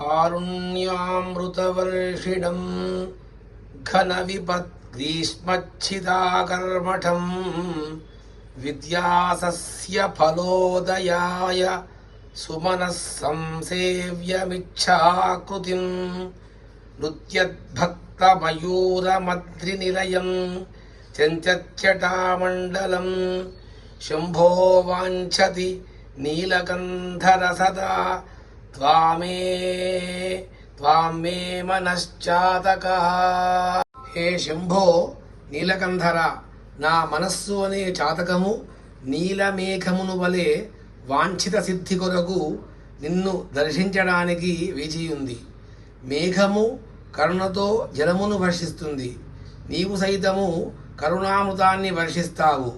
कारुण्यामृतवर्षिणम् घनविपद्ग्रीष्मच्छिदाकर्मठम् विद्यासस्य फलोदयाय सुमनः संसेव्यमिच्छाकृतिम् नृत्यद्भक्तमयूरमद्रिनिलयम् चञ्चच्चटामण्डलम् शम्भो वाञ्छति नीलकन्धरसदा त्वामे త్వామే త్వామే మనశ్చాతక హే శంభో నీలకంధర నా మనస్సు అనే చాతకము నీలమేఘమును వలె వాంఛిత సిద్ధి కొరకు నిన్ను దర్శించడానికి వేచియుంది। మేఘము కరుణతో జలమును వర్షిస్తుంది నీవు సైతము కరుణామృతాన్ని వర్షిస్తావు।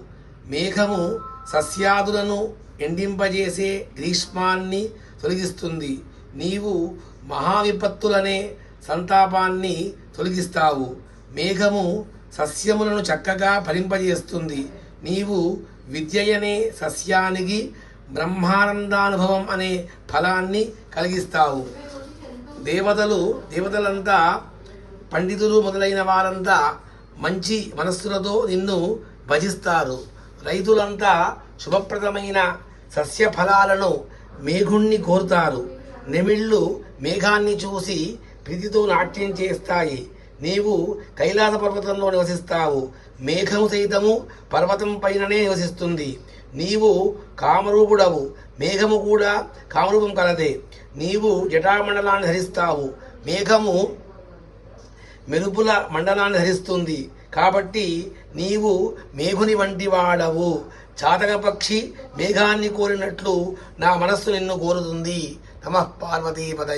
మేఘము సస్యాదులను ఎండింపజేసే గ్రీష్మాన్ని తొలగిస్తుంది నీవు మహావిపత్తులనే సంతాపాన్ని తొలగిస్తావు. మేఘము సస్యములను చక్కగా ఫలింపజేస్తుంది. నీవు విద్యయనే సస్యానికి బ్రహ్మానందానుభవం అనే ఫలాన్ని కలిగిస్తావు. దేవతలు దేవతలంతా పండితులు మొదలైన వారంతా మంచి మనస్సులతో నిన్ను భజిస్తారు. రైతులంతా శుభప్రదమైన సస్య ఫలాలను మేఘుణ్ణి కోరుతారు. నెమిళ్ళు మేఘాన్ని చూసి ప్రీతితో నాట్యం చేస్తాయి. నీవు కైలాస పర్వతంలో నివసిస్తావు. మేఘము సైతము పర్వతం పైననే నివసిస్తుంది. నీవు కామరూపుడవు. మేఘము కూడా కామరూపం కలదే. నీవు జటామండలాన్ని ధరిస్తావు. మేఘము మెరుపుల మండలాన్ని ధరిస్తుంది. కాబట్టి నీవు మేఘుని వంటి వాడవు. చాతక పక్షి మేఘాన్ని కోరినట్లు నా మనస్సు నిన్ను కోరుతుంది. நம பார்வதி பதை